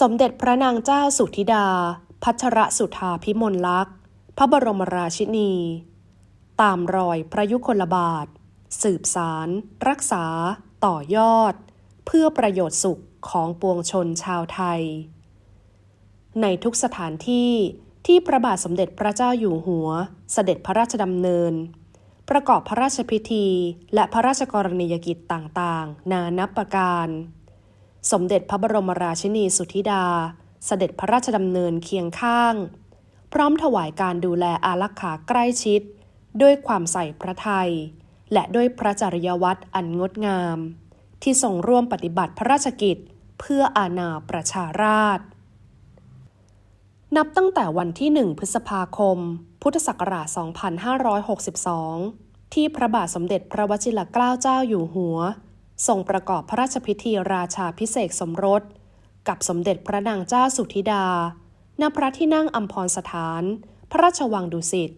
สมเด็จพระนางเจ้าสุธิดา พัชรสุธาพิมลลักษณ์พระบรมราชินี ตามรอยพระยุคลบาท สืบสาร รักษา ต่อยอด เพื่อประโยชน์สุขของปวงชนชาวไทย ในทุกสถานที่ที่พระบาทสมเด็จพระเจ้าอยู่หัว เสด็จพระราชดำเนิน ประกอบพระราชพิธีและพระราชกรณียกิจต่างๆ นานับประการ สมเด็จพระบรมราชินีสุธิดา เสด็จพระราชดำเนินเคียงข้าง พร้อมถวายการดูแลอารักขาใกล้ชิด ด้วยความใส่พระไทย และด้วยพระจริยวัตรอันงดงาม ที่ทรงร่วมปฏิบัติพระราชกิจเพื่ออาณาประชาราษฎร์นับตั้งแต่วันที่ 1 พฤษภาคม พุทธศักราช 2562 ที่พระบาทสมเด็จพระวชิรเกล้าเจ้าอยู่หัว ทรงประกอบพระราชพิธีราชาพิเศษสมรส กับสมเด็จพระนางเจ้าสุธิดา ณ พระที่นั่งอัมพรสถาน พระราชวังดุสิต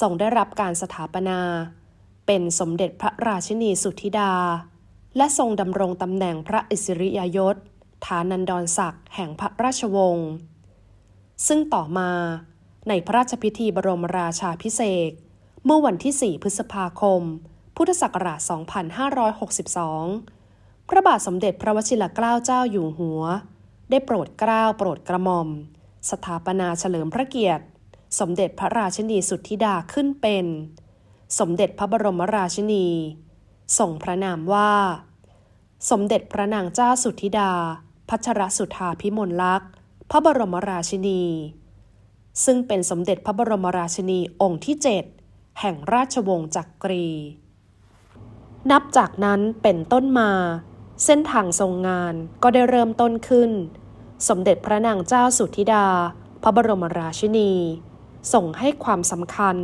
ทรงได้รับการสถาปนา เป็นสมเด็จพระราชินีสุธิดา และทรงดำรงตำแหน่งพระอิสริยยศ ฐานันดรศักดิ์แห่งพระราชวงศ์ ซึ่งต่อมาในพระราชพิธีบรมราชาพิเศษเมื่อวันที่ 4 พฤษภาคม พุทธศักราช 2562 พระบาทสมเด็จพระวชิรเกล้าเจ้าอยู่หัว ได้โปรดเกล้าโปรดกระหม่อม สถาปนาเฉลิมพระเกียรติ สมเด็จพระราชินีสุทธิดาขึ้นเป็น สมเด็จพระบรมราชินีส่งพระนามว่า สมเด็จพระนางเจ้าสุทธิดา พัชรสุธาพิมลลักษณ์ พระบรมราชินี ซึ่งเป็นสมเด็จพระบรมราชินีองค์ที่ 7 แห่งราชวงศ์จักรี นับจากนั้นเป็นต้นมา เส้นทางทรงงานก็ได้เริ่มต้นขึ้น สมเด็จพระนางเจ้าสุธิดา พระบรมราชินี ส่งให้ความสำคัญ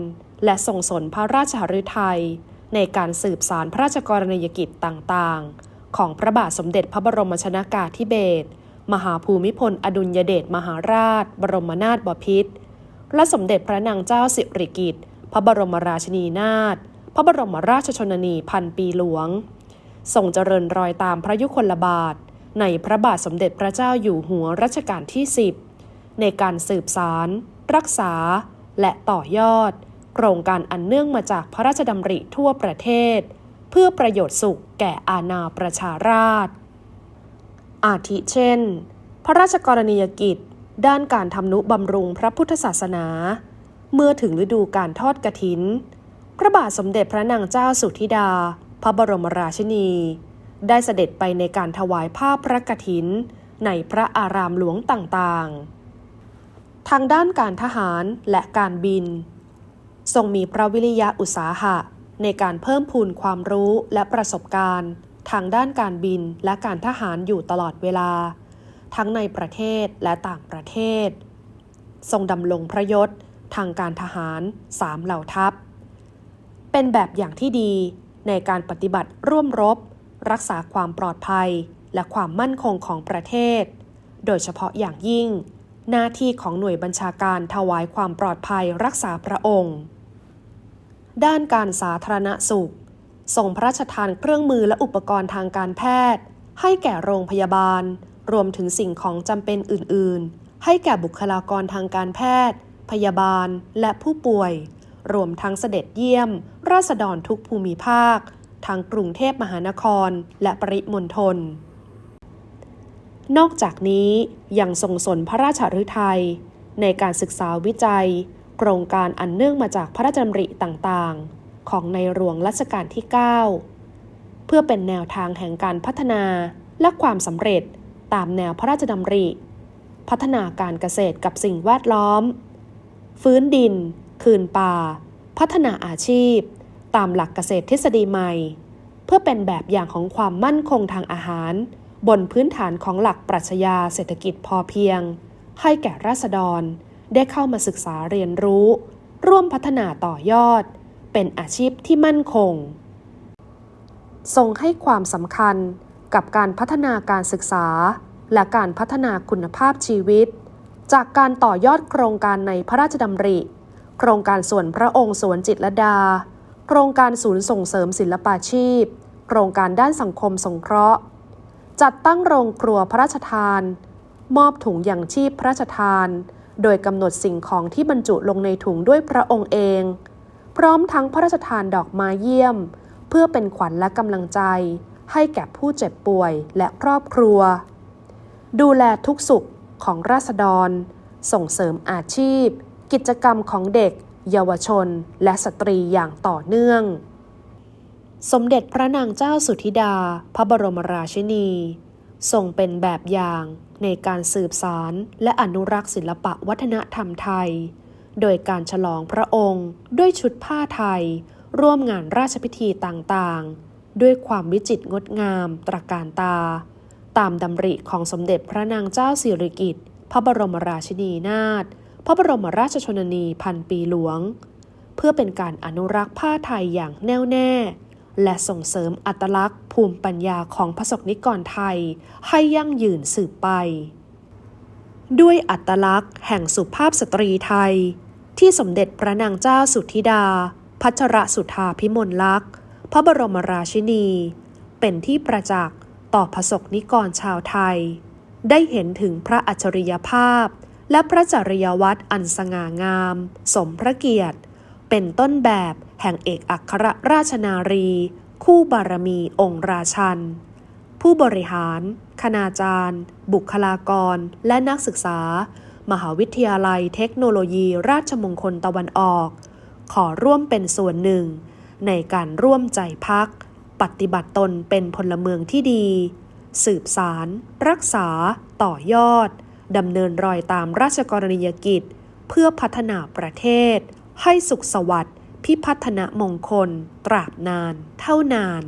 และส่งสนพระราชหฤทัยในการสืบสารพระราชกรณียกิจต่างๆ ของพระบาทสมเด็จพระบรมชนากาธิเบศรมหาภูมิพลอดุลยเดชมหาราช บรมนาถบพิตรและสมเด็จพระนางเจ้าสิริกิติ์พระบรมราชินีนาถ พระบรมราชชนนีพันปีหลวงทรงเจริญรอยตามพระยุคลบาท ในพระบาทสมเด็จพระเจ้าอยู่หัวรัชกาลที่ 10 ในการสืบสาร รักษา และต่อยอด โครงการอันเนื่องมาจากพระราชดำริทั่วประเทศ เพื่อประโยชน์สุขแก่อาณาประชาราษฎร์อาทิเช่น พระราชกรณียกิจ ด้านการทำนุบำรุงพระพุทธศาสนา เมื่อถึงฤดูการทอดกระถิน พระบาทสมเด็จพระนางเจ้าสุธิดา พระบรมราชินี ได้เสด็จไปในการถวายผ้าพระกฐิน ในพระอารามหลวงต่างๆ ทางด้านการทหารและการบิน ทรงมีพระวิริยะอุตสาหะ ในการเพิ่มพูนความรู้และประสบการณ์ ทางด้านการบินและการทหารอยู่ตลอดเวลา ทั้งในประเทศและต่างประเทศ ทรงดำรงพระยศทางการทหารสามเหล่าทัพ เป็นแบบอย่างที่ดีในการปฏิบัติร่วมรบ รักษาความปลอดภัย และความมั่นคงของประเทศ โดยเฉพาะอย่างยิ่ง หน้าที่ของหน่วยบัญชาการถวายความปลอดภัยรักษาพระองค์ ด้านการสาธารณสุขส่งพระราชทานเครื่องมือและอุปกรณ์ทางการแพทย์ ให้แก่โรงพยาบาล รวมถึงสิ่งของจำเป็นอื่น ๆ ให้แก่บุคลากรทางการแพทย์ พยาบาล และผู้ป่วย รวมทั้งเสด็จเยี่ยม ราษฎรทุกภูมิภาค ทั้งกรุงเทพมหานครและปริมณฑล นอกจากนี้ยังทรงสนพระราชฤทัย ในการศึกษาวิจัย โครงการอันเนื่องมาจากพระราชดำริต่างๆ ของในหลวงรัชกาลที่ 9 เพื่อเป็นแนวทางแห่งการพัฒนาและความสำเร็จตามแนวพระราชดำริ พัฒนาการเกษตรกับสิ่งแวดล้อม ฟื้นดิน คืนป่า พัฒนาอาชีพ ตามหลักเกษตรทฤษฎีใหม่ เพื่อเป็นแบบอย่างของความมั่นคงทางอาหาร บนพื้นฐานของหลักปรัชญาเศรษฐกิจพอเพียง ให้แก่ราษฎร ได้เข้ามาศึกษาเรียนรู้ ร่วมพัฒนาต่อยอด เป็นอาชีพที่มั่นคง ทรงให้ความสำคัญกับการพัฒนาการศึกษา และการพัฒนาคุณภาพชีวิต จากการต่อยอดโครงการในพระราชดำริ โครงการส่วนพระองค์สวนจิตรดา โครงการศูนย์ส่งเสริมศิลปาชีพ โครงการด้านสังคมสงเคราะห์ จัดตั้งโรงครัวพระราชทาน มอบถุงอย่างชีพพระราชทาน โดยกำหนดสิ่งของที่บรรจุลงในถุงด้วยพระองค์เอง พร้อมทั้งพระราชทานดอกไม้เยี่ยม เพื่อเป็นขวัญและกำลังใจ ให้แก่ผู้เจ็บป่วยและครอบครัว ดูแลทุกสุขของราษฎร ส่งเสริมอาชีพ กิจกรรมของเด็ก เยาวชน และสตรีอย่างต่อเนื่อง สมเด็จพระนางเจ้าสุธิดา พระบรมราชินีทรงเป็นแบบอย่างในการสืบสารและอนุรักษ์ศิลปะวัฒนธรรมไทย โดยการฉลองพระองค์ ด้วยชุดผ้าไทย ร่วมงานราชพิธีต่างๆ ด้วยความวิจิตรงดงาม ตระการตา ตามดำริของสมเด็จพระนางเจ้าสิริกิติ์พระบรมราชินีนาถ พระบรมราชชนนีพันปีหลวง เพื่อเป็นการอนุรักษ์ผ้าไทยอย่างแน่วแน่ และส่งเสริมอัตลักษณ์ ภูมิปัญญาของพระสกนิกรไทย ให้ยั่งยืนสืบไป ด้วยอัตลักษณ์แห่งสุภาพสตรีไทย ที่สมเด็จพระนางเจ้าสุธิดา พัชรสุธาพิมลลักษณ์ พระบรมราชินี เป็นที่ประจักษ์ต่อพระสกนิกรชาวไทย ได้เห็นถึงพระอัจฉริยภาพ และพระจริยวัตรอันสง่างาม สมพระเกียรติ เป็นต้นแบบแห่งเอกอัครราชนารี คู่บารมีองค์ราชัน ผู้บริหาร คณาจารย์ บุคลากร และนักศึกษา มหาวิทยาลัยเทคโนโลยีราชมงคลตะวันออก ขอร่วมเป็นส่วนหนึ่ง ในการร่วมใจพัก ปฏิบัติตนเป็นพลเมืองที่ดี สืบสาร รักษา ต่อยอด ดำเนินรอยตามราชกรณียกิจ เพื่อพัฒนาประเทศ ให้สุขสวัสดิ์พิพัฒนมงคล ตราบนาน เท่านาน